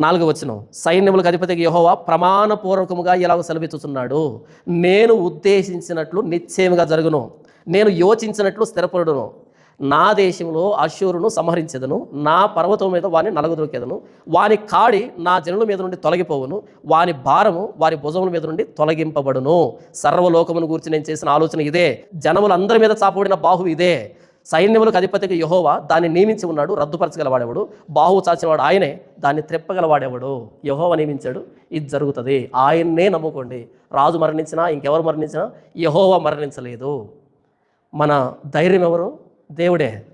నాలుగు వచ్చిన సైన్యములకు అధిపతికి యహోవా ప్రమాణపూర్వకముగా ఇలాగ సెలవిచ్చుతున్నాడు నేను ఉద్దేశించినట్లు నిశ్చయముగా జరుగును. నేను యోచించినట్లు స్థిరపడును. నా దేశంలో అశ్యూరును సంహరించెదను. నా పర్వతం మీద వాని నలగదొరికెదను వాని కాడి నా జనుల మీద నుండి తొలగిపోవును. వాని భారము వారి భుజముల మీద నుండి తొలగింపబడును. సర్వలోకమును గురించి నేను చేసిన ఆలోచన ఇదే. జనములందరి మీద చాపబడిన బాహు ఇదే. సైన్యములకు అధిపతికి యహోవా దాన్ని నియమించి ఉన్నాడు రద్దుపరచగలవాడేవాడు? బాహువు చాచినవాడు ఆయనే దాన్ని త్రెప్పగలవాడేవాడు? యహోవా నియమించాడు. ఇది జరుగుతుంది. ఆయన్నే నమ్ముకోండి. రాజు మరణించినా ఇంకెవరు మరణించినా యహోవా మరణించలేదు. మన ధైర్యం ఎవరు? దేవుడే.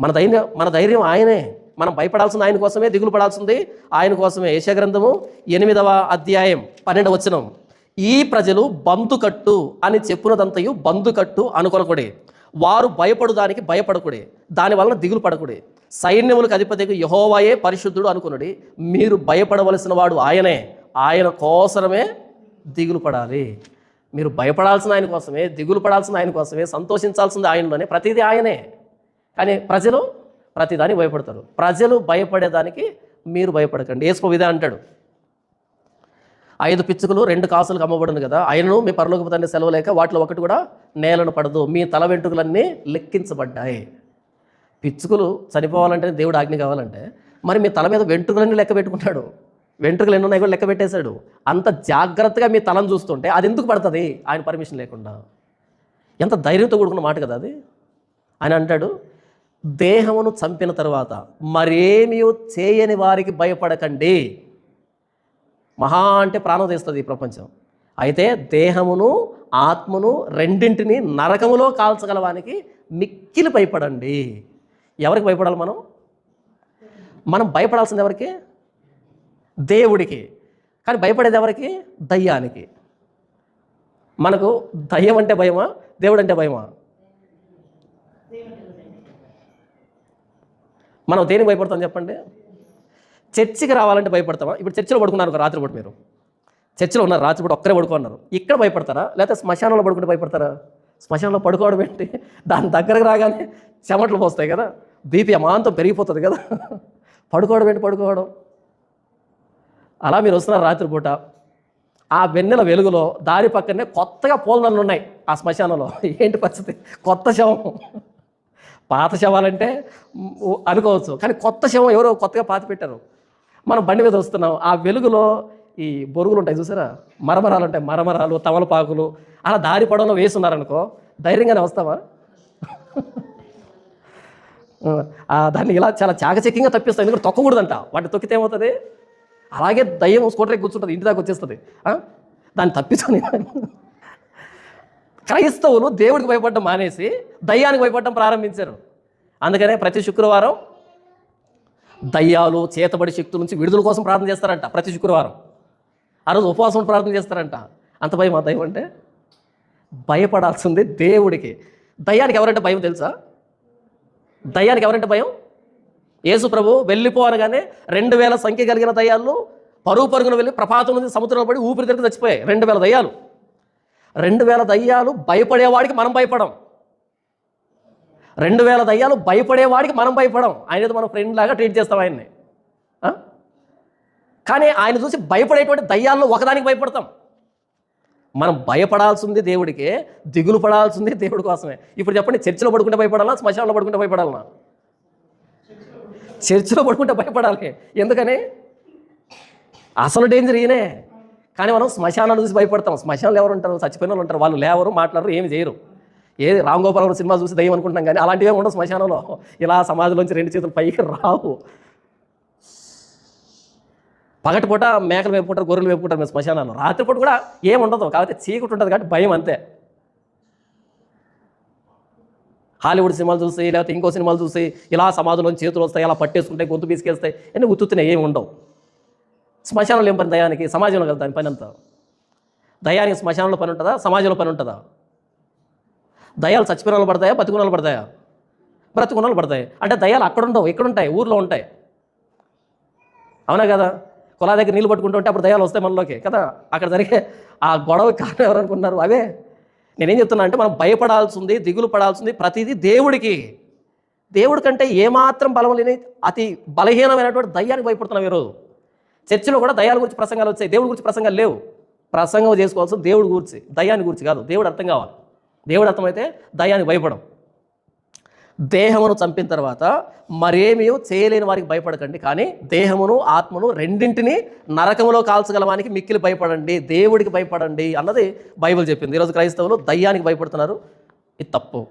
మన ధైర్యం మన ధైర్యం ఆయనే. మనం భయపడాల్సింది ఆయన కోసమే దిగులు పడాల్సింది ఆయన కోసమే. యశగ్రంథము ఎనిమిదవ అధ్యాయం పన్నెండవ వచనం. ఈ ప్రజలు బంతుకట్టు అని చెప్పునదంతయు బంతుకట్టు అనుకొనకుడి. వారు భయపడు దానికి భయపడకుడి. దాని వలన దిగులు పడకుడి. సైన్యములకు అధిపతికి యహోవాయే పరిశుద్ధుడు అనుకునుడి. మీరు భయపడవలసిన వాడు ఆయనే. ఆయన కోసమే దిగులు పడాలి. మీరు భయపడాల్సిన ఆయన కోసమే దిగులు పడాల్సిన ఆయన కోసమే సంతోషించాల్సింది ఆయనలోనే. ప్రతిదీ ఆయనే. కానీ ప్రజలు ప్రతిదానికి భయపడతారు. ప్రజలు భయపడేదానికి మీరు భయపడకండి. ఏసుకో విధా అంటాడు. ఐదు పిచ్చుకలు రెండు కాసులకు అమ్మబడును కదా. ఆయనను మీ పరలోకి తండ్రి సెలవు లేక వాటిలో ఒకటి కూడా నేలను పడదు. మీ తల వెంట్రుకలన్నీ లెక్కించబడ్డాయి. పిచ్చుకలు చనిపోవాలంటే దేవుడు ఆజ్ఞ కావాలంటే మరి మీ తల మీద వెంట్రుకలన్నీ లెక్క పెట్టుకుంటాడు. వెంట్రుకలు ఎన్ని ఉన్నాయి కూడా లెక్క పెట్టేశాడు. అంత జాగ్రత్తగా మీ తలను చూస్తుంటే అది ఎందుకు పడుతుంది? ఆయన పర్మిషన్ లేకుండా. ఎంత ధైర్యంతో కూడుకున్న మాట కదా అది. ఆయన అంటాడు దేహమును చంపిన తర్వాత మరేమీ చేయని వారికి భయపడకండి. మహా అంటే ప్రాణం తీస్తుంది ఈ ప్రపంచం. అయితే దేహమును ఆత్మను రెండింటిని నరకములో కాల్చగలవానికి మిక్కిలి భయపడండి. ఎవరికి భయపడాలి మనం? మనం భయపడాల్సింది ఎవరికి? దేవుడికి. కానీ భయపడేది ఎవరికి? దయ్యానికి. మనకు దయ్యం అంటే భయమా? దేవుడు అంటే భయమా? మనం దేనికి భయపడతాం చెప్పండి? చర్చికి రావాలంటే భయపడతావా? ఇప్పుడు చర్చిలో పడుకున్నారు ఒక రాత్రిపూట మీరు. చర్చిలో ఉన్నారు రాత్రిపూట ఒక్కరే పడుకున్నారు ఇక్కడ భయపడతారా? లేకపోతే శ్మశానంలో పడుకుంటే భయపడతారా? శ్మశానంలో పడుకోవడం ఏంటి? దాని దగ్గరకు రాగానే చెమటలు పోస్తాయి కదా. బీపీ అమాంతం పెరిగిపోతుంది కదా. పడుకోవడం ఏంటి పడుకోవడం? అలా మీరు వస్తున్నారు రాత్రిపూట ఆ వెన్నెల వెలుగులో దారి పక్కనే కొత్తగా పూలనలు ఉన్నాయి ఆ శ్మశానంలో. ఏంటి పరిస్థితి? కొత్త శవం. పాత శవాలంటే అనుకోవచ్చు. కానీ కొత్త శవం ఎవరో కొత్తగా పాతి పెట్టారు మనం బండి మీద వస్తున్నాం. ఆ వెలుగులో ఈ బొరుగులు ఉంటాయి చూసారా? మరమరాలు ఉంటాయి మరమరాలు తమలపాకులు. అలా దారి పొడవులో వేసున్నారనుకో ధైర్యంగానే వస్తావా? ఆ, దాన్ని ఇలా చాలా చాకచక్యంగా తప్పిస్తాం ఎందుకంటే తొక్కకూడదంట. వాటిని తొక్కితే ఏమవుతుంది? అలాగే దయ్యం స్కూటర్ కూర్చుంటుంది. ఇంటి దాకా వచ్చేస్తుంది. దాన్ని తప్పించుకొని క్రైస్తవులు దేవుడికి భయపడడం మానేసి దయ్యానికి భయపడడం ప్రారంభించారు. అందుకనే ప్రతి శుక్రవారం దయ్యాలు చేతబడి శక్తుల నుంచి విడుదల కోసం ప్రార్థన చేస్తారంట ప్రతి శుక్రవారం. ఆ రోజు ఉపవాసం ప్రార్థన చేస్తారంట. అంత భయం ఆ దయ్యం అంటే? భయపడాల్సింది దేవుడికి. దయ్యానికి ఎవరంటే భయం తెలుసా? దయ్యానికి ఎవరంటే భయం? యేసు ప్రభు వెళ్ళిపో అనగానే రెండు వేల సంఖ్య కలిగిన దయ్యాలు పరుగు పరుగున వెళ్ళి ప్రపాతం నుంచి సముద్రంలో పడి ఊపిరి తిరిగి చచ్చిపోయాయి. రెండు వేల దయ్యాలు. రెండు వేల దయ్యాలు భయపడేవాడికి మనం భయపడం. రెండు వేల దయ్యాలు భయపడేవాడికి మనం భయపడం. ఆయన మన మనం ఫ్రెండ్ లాగా ట్రీట్ చేస్తాం ఆయన్ని. కానీ ఆయన చూసి భయపడేటువంటి దయ్యాల్లో ఒకదానికి భయపడతాం. మనం భయపడాల్సింది దేవుడికి దిగులు పడాల్సింది దేవుడి కోసమే. ఇప్పుడు చెప్పండి చర్చిలో పడుకుంటే భయపడాలా శ్మశానంలో పడుకుంటే భయపడాలనా? చర్చిలో పడుకుంటే భయపడాలి. ఎందుకని? అసలు డేంజర్ ఈయనే. కానీ మనం శ్మశానాలు చూసి భయపడతాం. శ్మశానాలు ఎవరు ఉంటారు? చచ్చిపోయిన వాళ్ళు ఉంటారు. వాళ్ళు లేవరు మాట్లాడరు ఏమి చేయరు. ఏది రామ్ గోపాలవరం సినిమా చూసి దయ్యం అనుకుంటాం కానీ అలాంటివే ఉండవు శ్మశానంలో. ఇలా సమాధిలోంచి రెండు చేతులు పైకి రావు. పగటిపూట మేకలు వేపుకుంటారు గొర్రెలు వేపుకుంటారు మేము శ్మశానాలు రాత్రిపూట కూడా ఏం ఉండదు. కాకపోతే చీకటి ఉంటుంది కాబట్టి భయం అంతే. హాలీవుడ్ సినిమాలు చూసి లేకపోతే ఇంకో సినిమాలు చూసి ఇలా సమాజంలో చేతులు వస్తాయి అలా పట్టేసుకుంటాయి గొంతు పీసుకేస్తాయి అన్నీ ఉత్తుతున్నాయి ఏమి ఉండవు. శ్మశానంలో ఏం పని దయానికి సమాజంలో కదా దాని పని అంతా. దయానికి శ్మశానంలో పని ఉంటుందా? సమాజంలో పని ఉంటుందా? దయాలు చచ్చిపోయిన వాళ్ళు పడతాయా? బతుకున్న వాళ్ళు పడతాయా? బ్రతుకున్న వాళ్ళు పడతాయి? అంటే దయాలు అక్కడ ఉండవు ఇక్కడ ఉంటాయి ఊర్లో ఉంటాయి. అవునా కదా? కులా దగ్గర నీళ్ళు పట్టుకుంటుంటే అప్పుడు దయాలు వస్తాయి మనలోకి కదా? అక్కడ జరిగే ఆ గొడవ కారణం ఎవరు అనుకున్నారు అవే. నేనేం చెప్తున్నా అంటే మనం భయపడాల్సింది దిగులు పడాల్సింది ప్రతిదీ దేవుడికి. దేవుడి కంటే ఏమాత్రం బలం లేని అతి బలహీనమైనటువంటి దయ్యానికి భయపడుతున్నాం ఈరోజు. చర్చిలో కూడా దయాలు గురించి ప్రసంగాలు వచ్చాయి దేవుడి గురించి ప్రసంగాలు లేవు. ప్రసంగం చేసుకోవాల్సిన దేవుడి గురించి దయ్యాన్ని గురించి కాదు దేవుడు అర్థం కావాలి. దేవుడు అర్థమైతే దయ్యానికి భయపడం. దేహమును చంపిన తర్వాత మరేమీ చేయలేని వారికి భయపడకండి. కానీ దేహమును ఆత్మను రెండింటిని నరకములో కాల్చగలవానికి మిక్కిలి భయపడండి. దేవుడికి భయపడండి అన్నది బైబిల్ చెప్పింది. ఈరోజు క్రైస్తవులు దయ్యానికి భయపడుతున్నారు. ఇది తప్పు.